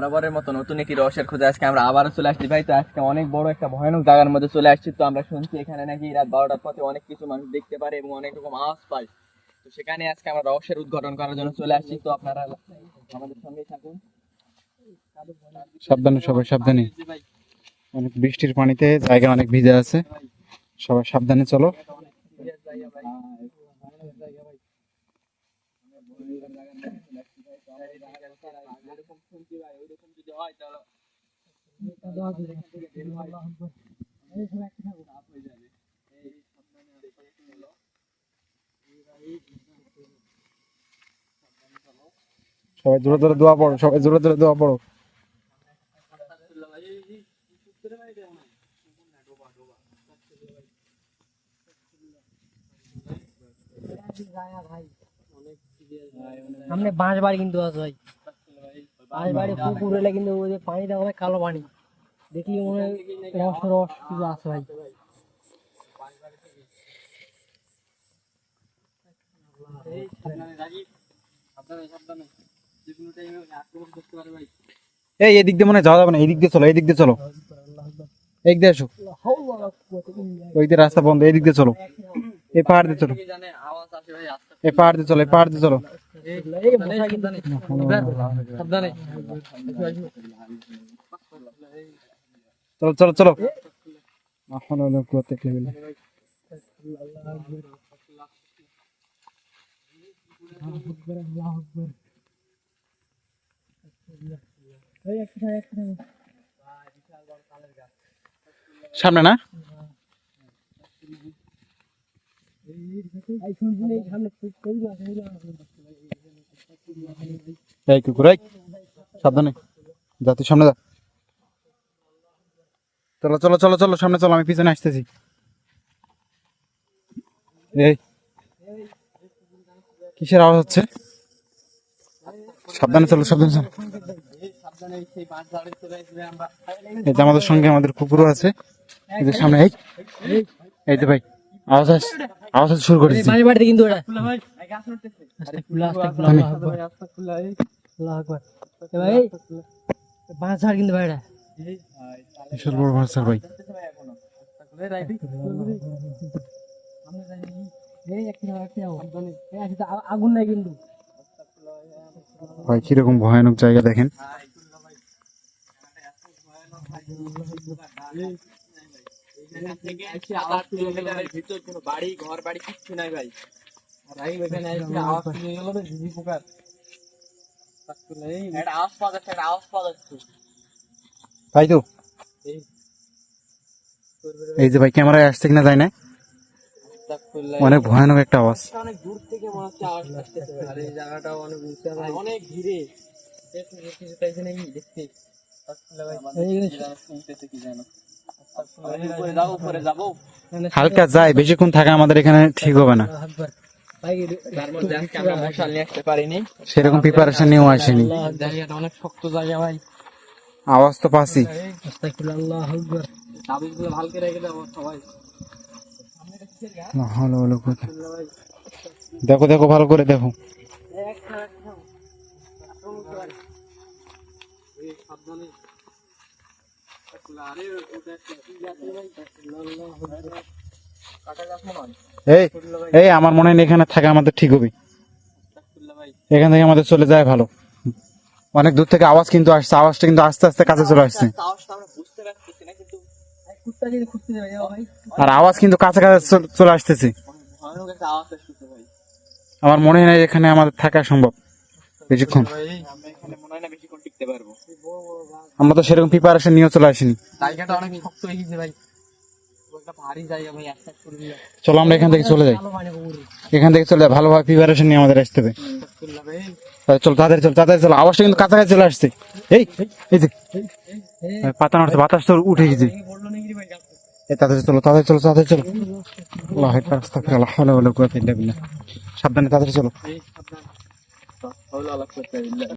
বরাবরের মতো নতুন একটি রহস্যের খোঁজে আজকে আমরা আবারও চলে আসছি। ভাই, তো আজকে অনেক বড় একটা ভয়ানক জায়গার মধ্যে চলে আসছি। তো আমরা শুনছি এখানে নাকি রাত বারোটার পথে অনেক কিছু মানুষ দেখতে পারে এবং অনেক রকম আওয়াজ পায়। তো সেখানে আজকে আমরা রহস্যের উদ্ঘাটন করার জন্য চলে আসছি। তো আপনারা আমাদের সঙ্গেই থাকুন। সাবধানে, সবাই সাবধানে। অনেক বৃষ্টির পানিতে জায়গা অনেক ভিজে আছে। সবাই সাবধানে চলো যেরকম শুনছি ভাই ওইরকম যদি হয় তাহলে সবাই জোরে জোরে দোয়া পড়ো সবাই জোরে জোরে দোয়া পড়ো। সামনে বাঁশ বাড়ি কিন্তু আছে ভাই। বাঁশ বাড়ি পুকুর হলে কিন্তু ওই যে পানিটা অনেক কালো পানি। দেখলি মনে হয় রস রস কিছু আছে ভাই। এই এদিক দিয়ে মনে হয় যাওয়া যাবে না এদিক দিয়ে চলো এদিক দিয়ে চলো। এই দিয়ে এসো ওই দিয়ে রাস্তা বন্ধ এদিক দিয়ে চলো। এই পাহাড় দিয়ে চলো। এই পাহাড় দিয়ে চলো, এই পাহাড় দিয়ে চলো। চলো চলো চলো। সামনে না? এই কুকুর সাবধানে। তুই সামনে যা। চলো চলো চলো চলো, সামনে চলো, আমি পিছনে আসতেছি। এই, কিসের আওয়াজ হচ্ছে? সাবধানে চলো সাবধানে চলো। এই যে আমাদের সঙ্গে আমাদের কুকুরও আছে। এই যে সামনে, এই এই যে ভাই। আওয়াজ আওয়াজ শুরু করেছি বাড়ি বাড়িতে কিন্তু ওটা ভাই গাছ উঠতেছে আস্তাগফিরুল্লাহ, আস্তাগফিরুল্লাহ, আল্লাহু আকবার, আস্তাগফিরুল্লাহ, এই আল্লাহু আকবার। এ ভাই বাঁশ ঝাড় কিন্তু ভাই এটা বিশাল বড় ভাই। আগুন নাই কিন্তু ভাই কীরকম ভয়ানক জায়গা দেখেন। এখান থেকে সাত আট কিলোমিটারের ভিতর কোনো বাড়ি ঘর বাড়ি কিচ্ছু নাই ভাই আর ভাই ওখানে এসে আওয়াজ শুনে গেল তো ঝিঝি পোকার একটা আওয়াজ পাওয়া যাচ্ছে একটা আওয়াজ পাওয়া যাচ্ছে তাই তো এই এই যে ভাই ক্যামেরায় আসছে কিনা যায় না। আস্তাগফিরুল্লাহ। অনেক ভয়ানক একটা আওয়াজ। অনেক দূর থেকে মনে হচ্ছে আওয়াজ আসতেছে আর এই জায়গাটাও অনেক উঁচা ভাই অনেক ঘিরে দেখুন কিছু চাইছে নাকি দেখতে আস্তাগফিরুল্লাহ ভাই এই কি জানো শুনতেছে কি জানো হালকা যায় বেশিক্ষণ থাকা আমাদের এখানে ঠিক হবে না। সেরকম প্রিপারেশন নিয়েও আসেনি। অনেক শক্ত জায়গা ভাই আওয়াজ তো পাচ্ছি দেখো দেখো, ভালো করে দেখো। সাবধানে এই এই আমার মনে হয় এখানে থাকা আমাদের ঠিক হবে। এখান থেকে আমাদের চলে যায় ভালো। অনেক দূর থেকে আওয়াজ কিন্তু আসছে, আওয়াজটা কিন্তু আস্তে আস্তে কাছে চলে আসছে। আর আওয়াজ কিন্তু কাছে কাছে চল- আসতেছে। আমার মনে হয় না এখানে আমাদের থাকা সম্ভব। বেশিক্ষণ মনে টিকতে পারব। আমরা তো সেরকম প্রিপারেশন নিয়েও চলে আসিনি। জায়গাটা অনেক শক্ত হয়ে গেছে ভাই। চলো আমরা এখান থেকে চলে যাই। পুকুরে এখান থেকে চলে যাই ভালোভাবে প্রিপারেশন নিয়ে আমাদের আসতে হবে। চল তাদের চল তাদের চল আওয়াজটা কিন্তু কাছাকাছি চলে আসছে। এই এই যে পাতা নড়ছে বাতাস তো উঠে গেছে। চলো তাদের চলো তাদের চলো। আল্লাহ হাওলা ওয়ালা কুওয়াতা ইল্লা সাবধানে তাদের চলো।